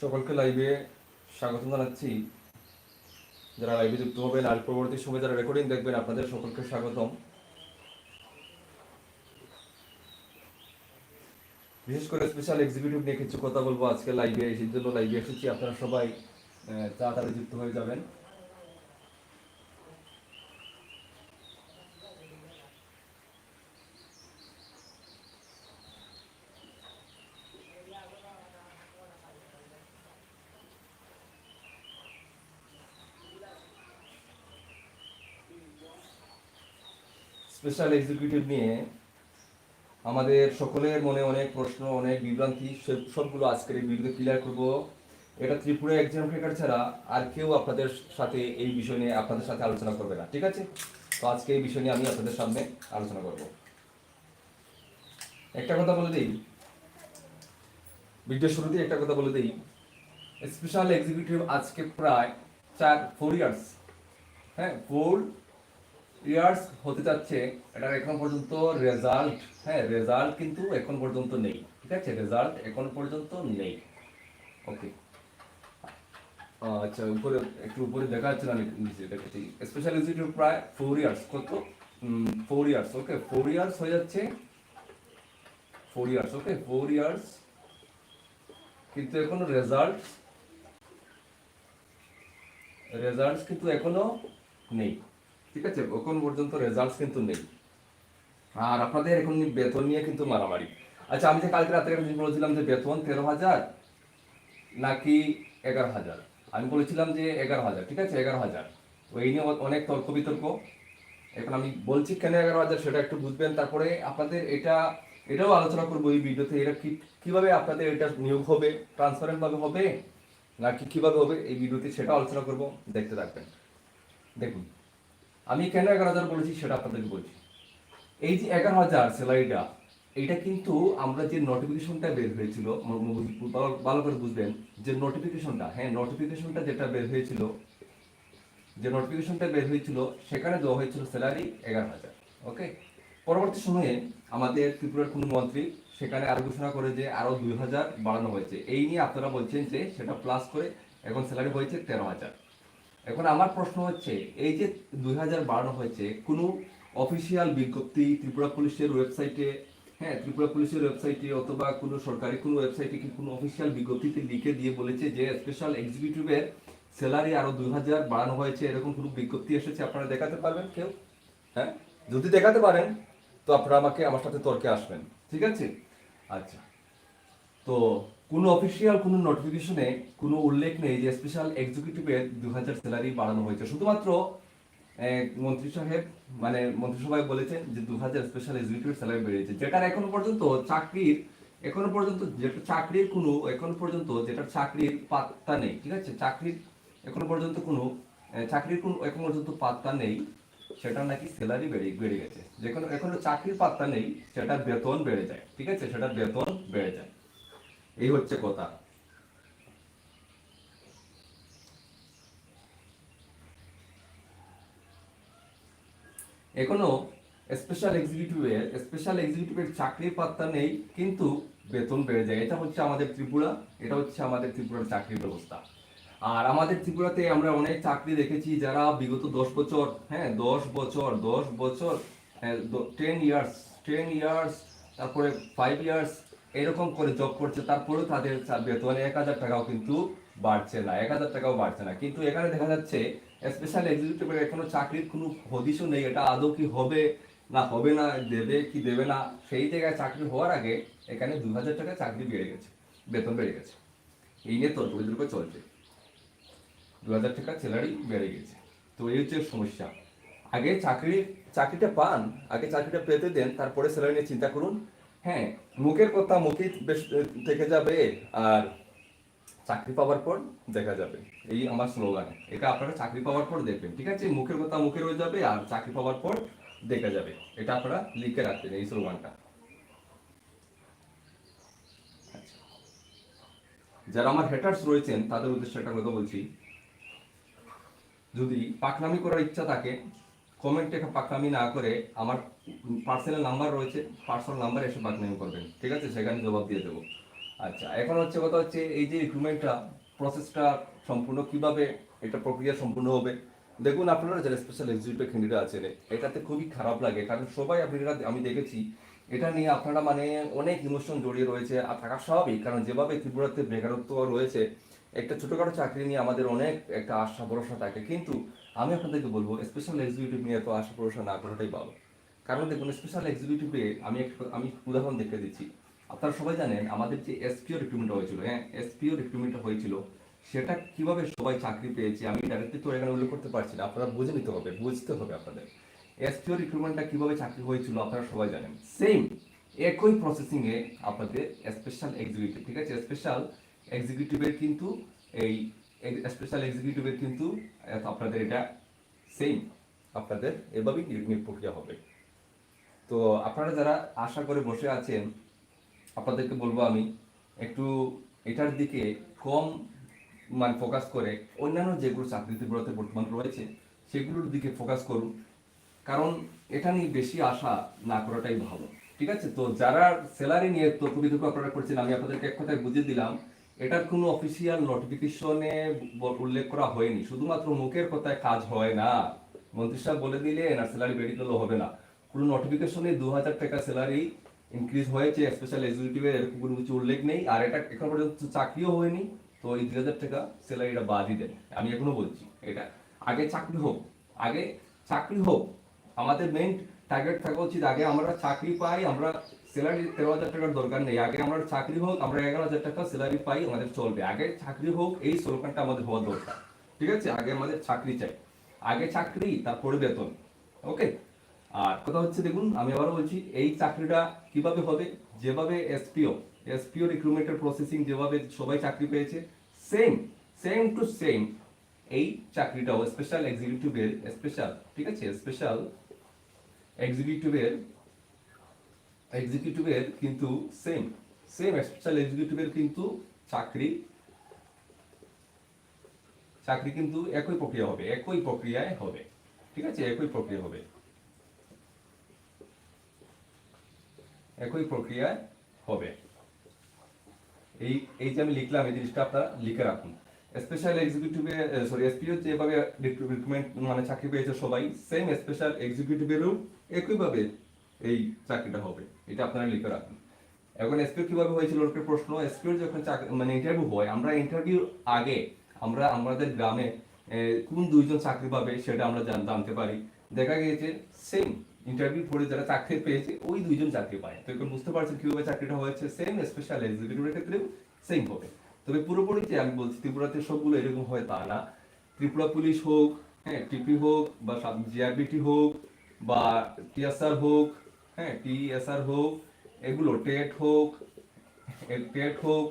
সকলকে লাইভে স্বাগত জানাচ্ছি। যারা লাইভে যুক্ত হবেন, আর পরবর্তী সময় যারা রেকর্ডিং দেখবেন, আপনাদের সকলকে স্বাগতম। বিশেষ করে স্পেশাল এক্সিকিউটিভ নিয়ে কিছু কথা বলব আজকে লাইভে সেই জন্য লাইভে এসেছি। আপনারা সবাই তাড়াতাড়ি যুক্ত হয়ে যাবেন। স্পেশাল এক্সিকিউটিভ নিয়ে আমাদের সকলের মনে অনেক প্রশ্ন, অনেক বিভ্রান্তি সবগুলো আজকের এই ভিডিওতে ক্লিয়ার করব। এটা ত্রিপুরা এক্সাম ক্রেকার ছাড়া আর কেউ আপনাদের সাথে এই বিষয় নিয়ে, আপনাদের সাথে আলোচনা করবে না, ঠিক আছে? তো আজকে এই বিষয় নিয়ে আমি আপনাদের সামনে আলোচনা করব। একটা কথা বলে দিই ভিডিও শুরুতেই একটা কথা বলে দিই। স্পেশাল এক্সিকিউটিভ আজকে প্রায় চার ফোর ইয়ার্স হ্যাঁ ফোর ইয়ার্স হতে যাচ্ছে, এটার এখন পর্যন্ত রেজাল্ট হ্যাঁ রেজাল্ট কিন্তু এখন পর্যন্ত নেই, ঠিক আছে? রেজাল্ট এখন পর্যন্ত নেই। ওকে আচ্ছা উপরে, একটু উপরে দেখা যাচ্ছে না, আমি নিচে দেখেছি স্পেশাল ইনস্টিটিউট প্রায় ফোর ইয়ার্স কত? Four years okay four years হয়ে যাচ্ছে। Four years okay four years কিন্তু এখনও রেজাল্ট রেজাল্টস কিন্তু এখনও নেই। ঠিক আছে, এখন পর্যন্ত রেজাল্টস কিন্তু নেই। আর আপনাদের এখন বেতন নিয়ে কিন্তু মারামারি। আচ্ছা আমি যে কালকে রাত্রে জিনিস বলেছিলাম যে বেতন তেরো হাজার নাকি এগারো হাজার? আমি বলেছিলাম যে এগারো হাজার, ঠিক আছে, এগারো হাজার। ওই নিয়ে অনেক তর্ক বিতর্ক। এখন আমি বলছি কেন এগারো হাজার সেটা একটু বুঝবেন। তারপরে আপনাদের এটা, এটাও আলোচনা করব এই ভিডিওতে, এটা কি, কীভাবে আপনাদের এটা নিয়োগ হবে ট্রান্সপারেন্ট ভাবে হবে, নাকি কীভাবে হবে এই ভিডিওতে সেটা আলোচনা করব। দেখতে থাকবেন। দেখুন। আমি কেন এগারো হাজার বলেছি সেটা আপনাদেরকে বলছি। এই যে এগারো হাজার স্যালারিটা এটা কিন্তু আমরা যে নোটিফিকেশনটা বের হয়েছিল ভালো- করে বুঝবেন, যে নোটিফিকেশনটা হ্যাঁ নোটিফিকেশনটা যেটা বের হয়েছিল, যে নোটিফিকেশনটা বের হয়েছিল, সেখানে দেওয়া হয়েছিল স্যালারি এগারো হাজার ওকে পরবর্তী সময়ে আমাদের ত্রিপুরার কোনো মন্ত্রী সেখানে আরও ঘোষণা করে যে আরও দুই হাজার বাড়ানো হয়েছে। এই নিয়ে আপনারা বলছেন যে সেটা প্লাস করে এখন স্যালারি হয়েছে তেরো হাজার। এখন আমার প্রশ্ন হচ্ছে, এই যে দুই হাজার হয়েছে, কোনো অফিসিয়াল বিজ্ঞপ্তি ত্রিপুরা পুলিশের ওয়েবসাইটে হ্যাঁ ত্রিপুরা পুলিশের ওয়েবসাইটে অথবা কোনো সরকারি কোনো ওয়েবসাইটে কি কোনো অফিসিয়াল বিজ্ঞপ্তিতে লিখে দিয়ে বলেছে যে স্পেশাল এক্সিকিউটিভের স্যালারি আরও দুই হাজার বাড়ানো হয়েছে, এরকম কোনো বিজ্ঞপ্তি এসেছে? আপনারা দেখাতে পারবেন কেউ? হ্যাঁ? যদি দেখাতে পারেন, তো আপনারা আমাকে, আমার সাথে তর্কে আসবেন। ঠিক আছে? আচ্ছা। তো কোনো অফিসিয়াল কোনো নোটিফিকেশনে কোনো উল্লেখ নেই যে স্পেশাল এক্সিকিউটিভের দু হাজার স্যালারি বাড়ানো হয়েছে। শুধুমাত্র মন্ত্রী সাহেব মানে মন্ত্রিসভায় বলেছেন যে দু হাজার স্পেশাল এক্সিকিউটিভ স্যালারি বেড়েছে। যেটার এখনও পর্যন্ত চাকরির, এখনও পর্যন্ত যেটা চাকরির কোনো, এখনও পর্যন্ত যেটা চাকরির পাত্তা নেই, ঠিক আছে? চাকরির, এখনও পর্যন্ত কোনো চাকরির কোনো, এখন পর্যন্ত পাত্তা নেই, সেটা নাকি স্যালারি বেড়ে বেড়ে গেছে। যেখানে, এখনও চাকরির পাত্তা নেই, সেটা বেতন বেড়ে যায়, ঠিক আছে? সেটা বেতন বেড়ে যায়। এই হচ্ছে কথা। এখনও স্পেশাল এক্সিকিউটিভের স্পেশাল এক্সিকিউটিভের চাকরির পাত্তা নেই, কিন্তু বেতন বেড়ে যায়। এটা হচ্ছে আমাদের ত্রিপুরা, এটা হচ্ছে আমাদের ত্রিপুরার চাকরির ব্যবস্থা। আর আমাদের ত্রিপুরাতে আমরা অনেক চাকরি দেখেছি যারা বিগত দশ বছর হ্যাঁ দশ বছর দশ বছর টেন ইয়ার্স টেন ইয়ার্স তারপরে ফাইভ ইয়ার্স এরকম করে জব করছে, তারপরেও তাদের বেতনে এক হাজার টাকাও কিন্তু বাড়ছে না, এক হাজার টাকাও বাড়ছে না। কিন্তু এখানে দেখা যাচ্ছে স্পেশাল এক্সিকিউটিভের এখনও চাকরির কোনো হদিশও নেই। এটা আদৌ কি হবে না হবে না, দেবে কি দেবে না, সেই জায়গায় চাকরি হওয়ার আগে এখানে দু হাজার টাকা চাকরি বেড়ে গেছে, বেতন বেড়ে গেছে। এই নিয়ে তর্ক বিতর্ক চলছে। দু হাজার টাকা স্যালারি বেড়ে গেছে। তো এই হচ্ছে সমস্যা। আগে চাকরি, চাকরিটা পান, আগে চাকরিটা পেতে দেন, তারপরে স্যালারি নিয়ে চিন্তা করুন। হ্যাঁ মুখের কথা মুখে থেকে যাবে আর চাকরি পাওয়ার পর দেখা যাবে। এই আমার স্লোগান এটা আপনারা চাকরি পাওয়ার পর দেখবেন, ঠিক আছে? মুখের কথা মুখে রয়ে যাবে আর চাকরি পাওয়ার পর দেখা যাবে। এটা আপনারা লিখে রাখবেন এই স্লোগানটা আচ্ছা। যারা আমার হেটার্স রয়েছেন, তাদের উদ্দেশ্যে একটা কথা বলছি। যদি পাকনামি করার ইচ্ছা থাকে কমেন্টে পাকনামি না করে আমার পার্সোনাল নাম্বার রয়েছে পার্সোনাল নাম্বার এসে পাকনামি করবেন, ঠিক আছে? সেখানে জবাব দিয়ে দেবো। আচ্ছা এখন হচ্ছে কথা হচ্ছে এই যে রিক্রুটমেন্টটা প্রসেসটা সম্পূর্ণ কীভাবে, এটা প্রক্রিয়া সম্পূর্ণ হবে? দেখুন, আপনারা যারা স্পেশাল এক্সিকিউটিভ ক্যান্ডিডেট আছেন, এটাতে খুবই খারাপ লাগে, কারণ সবাই আপনারা, আমি দেখেছি, এটা নিয়ে আপনারা মানে অনেক ইমোশন জড়িয়ে রয়েছে, আর থাকা স্বাভাবিক, কারণ যেভাবে ত্রিপুরাতে বেকারত্ব রয়েছে, একটা ছোটোখাটো চাকরি নিয়ে আমাদের অনেক একটা আশা, ভরসা থাকে। কিন্তু আমি আপনাদেরকে বলব স্পেশাল এক্সিকিউটিভ নিয়ে তো আশা ভরসা না করাটাই ভালো। কারণ দেখুন স্পেশাল এক্সিকিউটিভে আমি একটা, আমি উদাহরণ দেখে দিচ্ছি। আপনারা সবাই জানেন, আমাদের যে এসপিও রিক্রুটমেন্ট হয়েছিল হ্যাঁ এসপিও রিক্রুটমেন্ট হয়েছিল, সেটা কীভাবে সবাই চাকরি পেয়েছে, আমি ডাইরেক্টলি তো এখানে উল্লেখ করতে পারছি না, আপনারা বুঝে নিতে হবে, বুঝতে হবে আপনাদের। এসপিও রিক্রুটমেন্টটা কীভাবে চাকরি হয়েছিল, আপনারা সবাই জানেন। সেম একই প্রসেসিংয়ে আপনাদের স্পেশাল এক্সিকিউটিভ ঠিক আছে? স্পেশাল এক্সিকিউটিভের কিন্তু এই স্পেশাল এক্সিকিউটিভের কিন্তু আপনাদের এটা সেম আপনাদের এভাবেই নিয়োগ প্রক্রিয়া হবে। তো আপনারা যারা আশা করে বসে আছেন, আপনাদেরকে বলব আমি, একটু এটার দিকে কম মানে ফোকাস করে অন্যান্য যেগুলো চাকরিতে বেরোতে বর্তমান রয়েছে, সেগুলোর দিকে ফোকাস করুন। কারণ এটা নিয়ে বেশি আশা না করাটাই ভালো, ঠিক আছে? তো যারা স্যালারি নিয়ে তো খুবই দুঃখ আপনারা করছেন, আমি আপনাদেরকে এক কথায় বুঝিয়ে দিলাম এটার কোনো অফিসিয়াল নোটিফিকেশনে উল্লেখ করা হয়নি। শুধুমাত্র মুখের কথায় কাজ হয় না। মন্ত্রী সাহেব বলে দিলে না স্যালারি বেড়ে দিলেও হবে না। কোনো নোটিফিকেশনে দু হাজার টাকা স্যালারি ইনক্রিজ হয়েছে স্পেশাল এক্সিকিউটিভের এরকম কোনো কিছু উল্লেখ নেই। আর এটা এখন পর্যন্ত চাকরিও হয়নি। তো এই দু হাজার টাকা স্যালারিটা বাদই দেন। আমি এখনও বলছি, এটা আগে চাকরি হোক, আগে চাকরি হোক, আমাদের মেইন টার্গেট থাকা উচিত। আগে আমরা চাকরি পাই, আমরা স্যালারি তেরো হাজার টাকার দরকার নেই। আগে আমরা চাকরি হোক, আমরা এগারো হাজার টাকা স্যালারি পাই, আমাদের চলবে। আগে চাকরি হোক, এই স্লোগানটা আমাদের হওয়া দরকার। ঠিক আছে? আগে আমাদের চাকরি চাই। আগে চাকরি, তারপরে বেতন। ওকে? আর কথা হচ্ছে, দেখুন, আমি আবার বলছি, এই চাকরিটা কীভাবে হবে? যেভাবে এসপিও এসপিও রিক্রুটমেন্টের প্রসেসিং যেভাবে সবাই চাকরি পেয়েছে সেম সেম টু সেম এই চাকরিটাও স্পেশাল এক্সিকিউটিভের স্পেশাল ঠিক আছে? স্পেশাল এক্সিকিউটিভের এক্সিকিউটিভের কিন্তু সেম সেম স্পেশাল এক্সিকিউটিভের কিন্তু চাকরি চাকরি কিন্তু একই প্রক্রিয়া হবে, একই প্রক্রিয়ায় হবে, ঠিক আছে? একই প্রক্রিয়া হবে। একই প্রক্রিয়ায় হবে। এই এই যে আমি লিখলাম, এই জিনিসটা আপনারা লিখে রাখুন। স্পেশাল এক্সিকিউটিভে সরি এসপিও যেভাবে রিক্রুটমেন্ট মানে চাকরি পেয়েছে সবাই সেম স্পেশাল এক্সিকিউটিভেরও একইভাবে এই চাকরিটা হবে। এটা আপনারা লিখে রাখুন। এখন এসপিও কীভাবে হয়েছিল ওর প্রশ্ন? এসপিও যখন চাক- মানে ইন্টারভিউ হয়, আমরা ইন্টারভিউ আগে আমরা আমাদের গ্রামে কোন দুইজন চাকরি পাবে সেটা আমরা জানতে পারি। দেখা গিয়েছে সেম ইন্টারভিউ করে যারা চাকরি পেয়েছে, ওই দুইজন চাকরি পায়। তো এখন বুঝতে পারছেন কীভাবে চাকরিটা হয়েছে? সেম স্পেশাল এক্সিকিউটিভের ক্ষেত্রেও সেম হবে। তবে পুরোপুরি যে আমি বলছি, ত্রিপুরাতে সবগুলো এরকম হয় তা না। ত্রিপুরা পুলিশ হোক হ্যাঁ টিপি হোক বা জিআরবিটি হোক বা টিএসআর হোক হ্যাঁ টিএসআর হোক, এগুলো টেট হোক টেট হোক,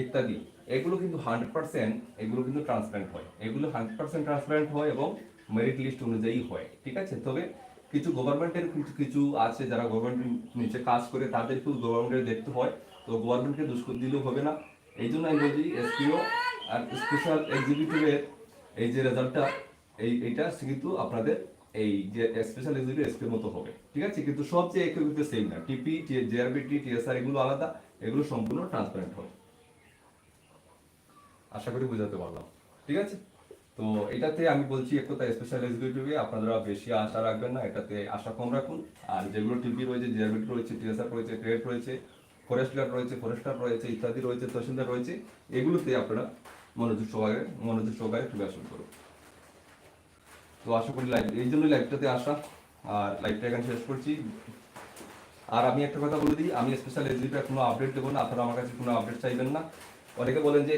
ইত্যাদি। এগুলো কিন্তু হান্ড্রেড পার্সেন্ট এগুলো কিন্তু ট্রান্সপারেন্ট হয়। এগুলো হান্ড্রেড পার্সেন্ট ট্রান্সপারেন্ট হয় এবং মেরিট লিস্ট অনুযায়ী হয়, ঠিক আছে? তবে কিছু গভর্নমেন্টের কিছু কিছু আছে যারা গভর্নমেন্ট নিচে কাজ করে তাদেরকেও গভর্নমেন্টের দেখতে হয়। তো গভর্নমেন্টকে দুষ্কর দিলেও হবে না। এই জন্য আমি বলছি এসপিও আর স্পেশাল এক্সিকিউটিভের এই যে রেজাল্টটা এই এইটা কিন্তু আপনাদের এই যে স্পেশাল এক্সিকিউটিভ এসপির মতো হবে। ঠিক আছে? কিন্তু সবচেয়ে একই কিন্তু সেম না টিপি জেআরবিটি টিএসআর এগুলো আলাদা, এগুলো সম্পূর্ণ ট্রান্সপারেন্ট হবে। আশা করি বোঝাতে পারলাম। ঠিক আছে? তো এটাতে আমি বলছি, এক কথা স্পেশাল এক্সিকিউটিভে আপনারা বেশি আশা রাখবেন না, এটাতে আশা কম রাখুন। আর যেগুলো টিপি রয়েছে জিআরবিটি রয়েছে টিএসআর রয়েছে ট্রেড রয়েছে ফরেস্ট গার্ড রয়েছে ফরেস্টার রয়েছে, ইত্যাদি রয়েছে, তহসিলদার রয়েছে, এগুলোতে আপনারা মনোযোগ সহকারে মনোযোগ সহকারে প্রিপারেশন করুন। তো আশা করি লাইভ এই জন্য লাইভটাতে আসা। আর লাইভটা এখানে শেষ করছি। আর আমি একটা কথা বলে দিই, আমি স্পেশাল এসডিটা কোনো আপডেট দেবো না, আপনারা আমার কাছে কোনো আপডেট চাইবেন না। অনেকে বলেন যে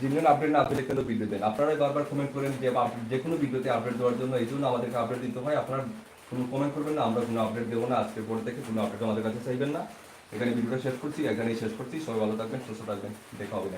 জিনিয়ন আপডেট না পেলে কেন ভিডিও দেন? আপনারাই বারবার কমেন্ট করেন যে যে কোনো ভিডিওতে আপডেট দেওয়ার জন্য এই জন্য আমাদেরকে আপডেট দিতে হয়। আপনারা কোনো কমেন্ট করবেন না, আমরা কোনো আপডেট দেবো না। আজকের পর থেকে কোনো আপডেট আমাদের কাছে চাইবেন না। এখানে ভিডিওটা শেষ করছি, এখানেই শেষ করছি। সবাই ভালো থাকবেন, সুস্থ থাকবেন। দেখা হবে